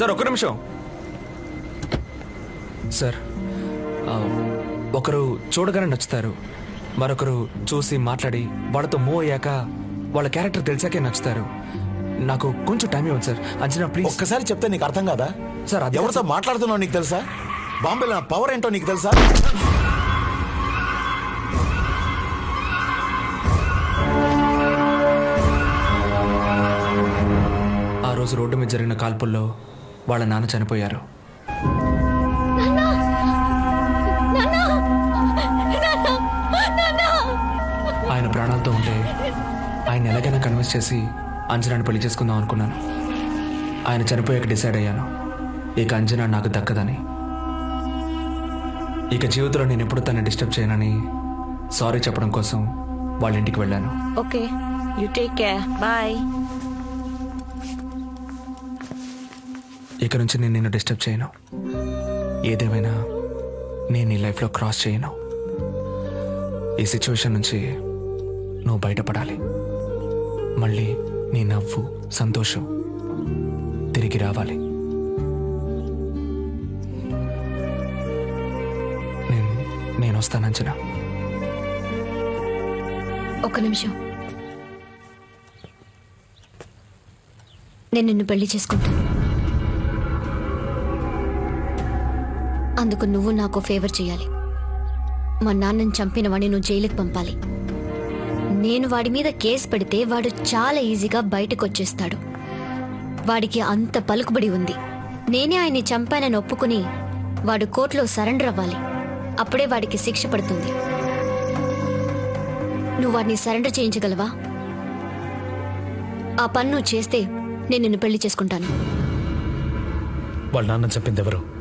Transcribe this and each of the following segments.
Sir ఒక్క నిమిషం. Sir ఆ, ఒకరు చూడగానే నచ్చుతారు. మరొకరు చూసి మాట్లాడి వాళ్ళతో మూవ్ అయ్యాక వాళ్ళ క్యారెక్టర్ తెలిసాకే నచ్చుతారు. నాకు కొంచెం టైం ఇవ్వండి సార్. అంచనా ప్లీజ్ ఒక్కసారి చెప్తే నీకు అర్థం కాదా? సార్, అది- ఎవరితో మాట్లాడుతున్నావు నీకు తెలుసా? బాంబేలో నా పవర్ ఏంటో నీకు తెలుసా? ఆ రోజు రోడ్డు మీద జరిగిన కాల్పుల్లో వాళ్ళ నాన్న చనిపోయారు. ఆయన ప్రాణాలతో ఉంటే ఆయన ఎలాగైనా కన్విన్స్ చేసి అంజనాని పెళ్ళి చేసుకుందాం అనుకున్నాను. ఆయన చనిపోయాక డిసైడ్ అయ్యాను. ఇక అంజనా నాకు దక్కదని. ఇక జీవితంలో నేను ఎప్పుడు తనని డిస్టర్బ్ చేయనని సారీ చెప్పడం కోసం వాళ్ళ ఇంటికి వెళ్ళాను. Okay. You take care bye ఇక నుంచి నేను నిన్ను డిస్టర్బ్ చేయను. ఏదేమైనా నేను నీ లైఫ్లో క్రాస్ చేయను. ఈ సిచ్యువేషన్ నుంచి నువ్వు బయటపడాలి. మళ్ళీ నీ నవ్వు సంతోషం తిరిగి రావాలి. నేను నేను వస్తానంచనా ఒక నిమిషం. నేను నిన్ను పెళ్ళి చేసుకుంటాను. అందుకు నువ్వు నాకు ఫేవర్ చేయాలి. మా నాన్నని చంపిన వాడిని నువ్వు జైలుకి పంపాలి. నేను వాడి మీద కేసు పెడితే వాడు చాలా ఈజీగా బయటకు వచ్చేస్తాడు. వాడికి అంత పలుకుబడి ఉంది. నేనే ఆయన్ని చంపానని ఒప్పుకుని వాడు కోర్టులో సరెండర్ అవ్వాలి. అప్పుడే వాడికి శిక్ష పడుతుంది. నువ్వు వాడిని సరెండర్ చేయించగలవా? ఆ పన్ను చేస్తే నేను నిన్ను పెళ్ళి చేసుకుంటాను. వాళ్ళ నాన్న చెప్పింది ఎవరు?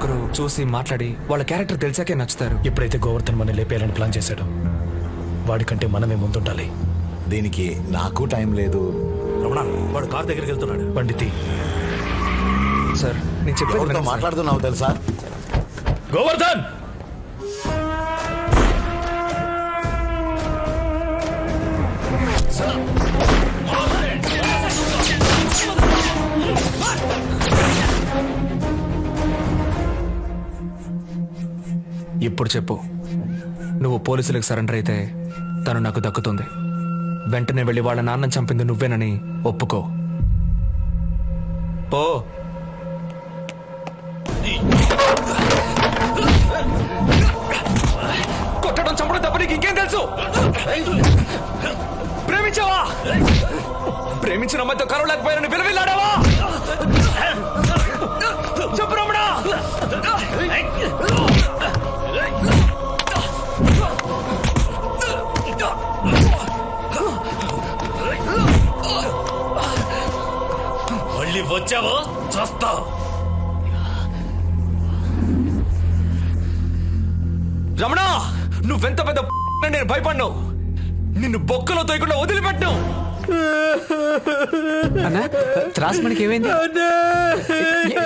మరొకరు చూసి మాట్లాడి వాళ్ళ క్యారెక్టర్ తెలిసాకే నచ్చుతారు. ఎప్పుడైతే గోవర్ధన్ మన లేపేయాలని ప్లాన్ చేశాడో వాడికంటే మనమే ముందుండాలి. దీనికి నాకు టైం లేదు. రమణ వాడు కార్ దగ్గరికి వెళ్తున్నాడు. పండితి. సార్ నేను చెప్పేది ఎవరితో సార్. మాట్లాడుతున్నావు తెలుసా? గోవర్ధన్! ఇప్పుడు చెప్పు. నువ్వు పోలీసులకు సరెండర్ అయితే తను నాకు దక్కుతుంది. వెంటనే వెళ్ళి వాళ్ళ నాన్నని చంపింది నువ్వేనని ఒప్పుకో. పో. కొట్టడం చంపడం తప్ప నీకు ఇంకేం తెలుసు? ప్రేమించావా? ప్రేమించిన అమ్మాయితో కలవలేకపోయానని విలువిల్లాడావా? చెప్పు రమణ! రమణ నువ్వెంత పెద్ద నేను భయపడ్ను నిన్ను బొక్కలో తోయకుండా వదిలిపెట్టు అన్నా త్రాస్మణికి ఏమైంది?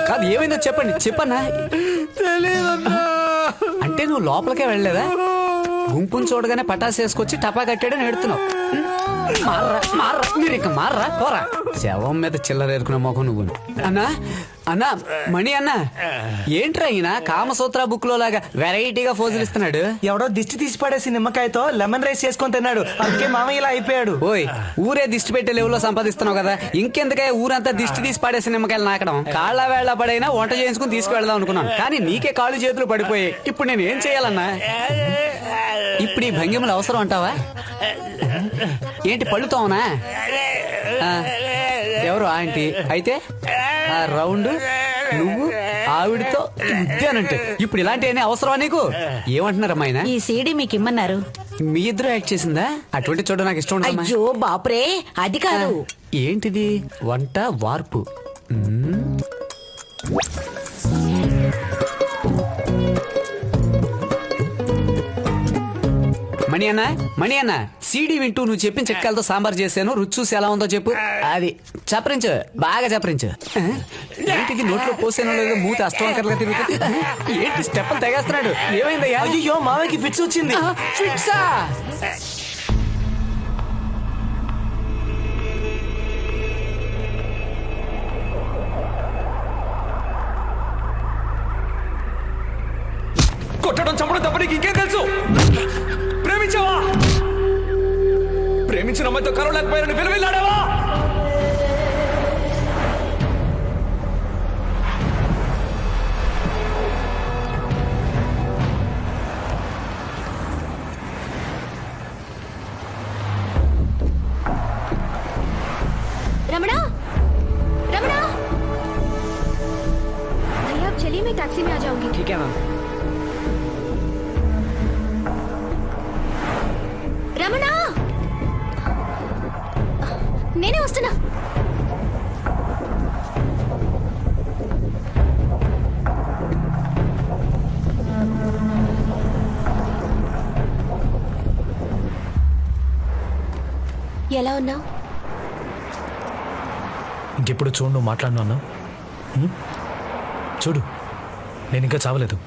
కాదు ఏమైందో చెప్పండి చెప్పన్నా. అంటే నువ్వు లోపలికే వెళ్ళలేదా? గుంపుని చూడగానే పటాసు వేసుకొచ్చి టపా కట్టాడని ఎడుతున్నావు మార్రా మార్రా మీరు ఇక మార్రా పోరా. శవం మీద చిల్లర ఏరుకున్న మొఖం నువ్వు అన్నా అన్నా మణి అన్నా ఏంట్రా ఈయన? కామసూత్ర బుక్లో లాగా వెరైటీగా ఫోజులు ఇస్తున్నాడు ఎవడో దిష్టి తీసి పడేసి నిమ్మకాయతో లెమన్ రైస్ చేసుకొని తిన్నాడు. అందుకే మామయ్య ఇలా అయిపోయాడు. ఓయ్ ఊరే దిష్టి పెట్టే లెవెల్లో సంపాదిస్తున్నావు కదా. ఇంకెందుకే ఊరంతా దిష్టి తీసి పడేసి నిమ్మకాయలు నాకడం? కాళ్ళ వేళ్ళ పడైనా వంట చేయించుకుని తీసుకువెళ్దాం అనుకున్నాను. కానీ నీకే కాళ్ళు చేతులు పడిపోయాయి. ఇప్పుడు నేను ఏం చేయాలన్నా? ఇప్పుడు ఈ భంగిమలు అవసరం అంటావా? ఏంటి పళ్ళుతోనా ఎవరు ఆంటీ? అయితే ఆ రౌండ్ నువ్వు ఆవిడతో ఉద్యానంటే ఇప్పుడు ఇలాంటివన్నీ అవసరమా నీకు? ఏమంటున్నారమ్మా ఆయన? ఈ సీడీ మీకు ఇమ్మన్నారు. మీ ఇద్దరు యాక్ట్ చేసిందా? అటువంటి చూడ నాకు ఇష్టం ఉండదమ్మా. అయ్యో బాపురే అది కాదు. ఏంటిది? వంట వార్పు. మ్మ్. మణి అన్న మణి అన్న. సీడీ వింటూ నువ్వు చెప్పిన చెక్కలతో సాంబార్ చేశాను. రుచి చూసి ఎలా ఉందో చెప్పు. అది చపరించు. బాగా చపరించు. ఏంటిది నోట్లో పోసేను లేదో మూత అష్టవంకర్లా తిరుగుతుంది ఏంటి స్టెప్ తెగేస్తున్నాడు ఏమైందయ్యా? అయ్యో మామయ్యకి పిచ్చి వచ్చింది. కొట్టడం చంపడం తప్ప ఇంకేం తెలుసు? ప్రేమించావా? ప్రేమించిన అమ్మాయితో కలవలేకపోయారని విలువెళ్ళాడావా रमणा रमणा भैया आप चलिए मैं टैक्सी में आ जाऊंगी ठीक है मैम రమణ నేనే వస్తున్నా. ఎలా ఉన్నావు? ఇంకెప్పుడు చూడు నువ్వు మాట్లాడినా? చూడు నేను ఇంకా చావలేదు.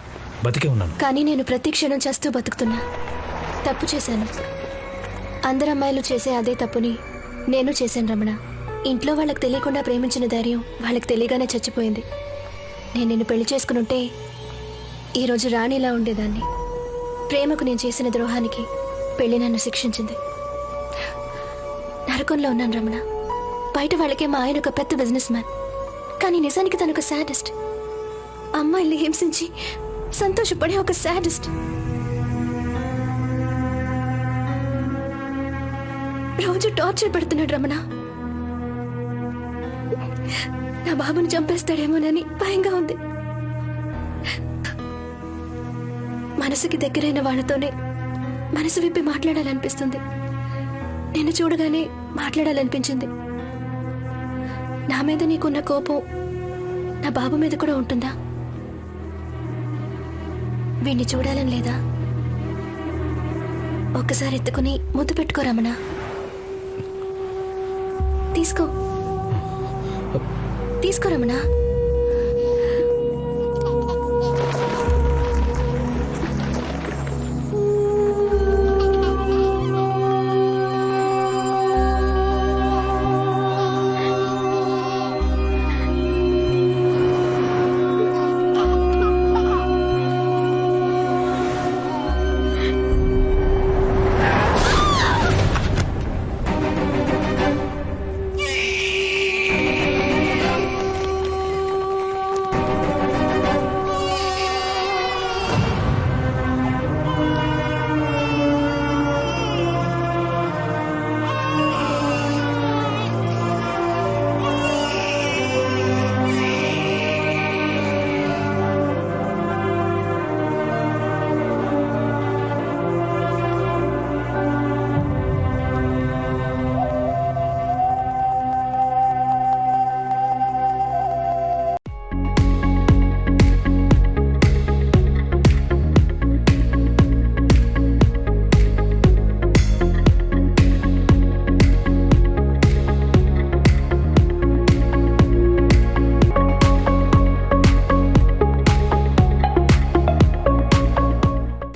బతికే ఉన్నాను. కానీ నేను ప్రతి క్షణం చేస్తూ బతుకుతున్నా. తప్పు చేశాను. అందరు అమ్మాయిలు చేసే అదే తప్పుని నేను చేశాను రమణ. ఇంట్లో వాళ్ళకి తెలియకుండా ప్రేమించిన ధైర్యం వాళ్ళకి తెలియగానే చచ్చిపోయింది. నేను నిన్ను పెళ్ళి చేసుకునుంటే ఈరోజు రాణిలా ఉండేదాన్ని. ప్రేమకు నేను చేసిన ద్రోహానికి పెళ్ళి నన్ను శిక్షించింది. నరకంలో ఉన్నాను రమణ. బయట వాళ్ళకే మా ఆయన ఒక పెద్ద బిజినెస్ మ్యాన్. కానీ నిజానికి తను ఒక సాడెస్ట్. అమ్మాయిల్ని హింసించి సంతోషపడే ఒక సాడెస్ట్. రోజు టార్చర్ పెడుతున్నాడు రమణ. నా బాబుని చంపేస్తాడేమోనని భయంగా ఉంది. మనసుకి దగ్గరైన వాళ్ళతోనే మనసు విప్పి మాట్లాడాలనిపిస్తుంది. నిన్ను చూడగానే మాట్లాడాలనిపించింది. నా మీద నీకున్న కోపం నా బాబు మీద కూడా ఉంటుందా? వీణ్ణి చూడాలని లేదా? ఒక్కసారి ఎత్తుకుని ముద్దు పెట్టుకో రమణ. తీసుకో. తీసుకో రమణ.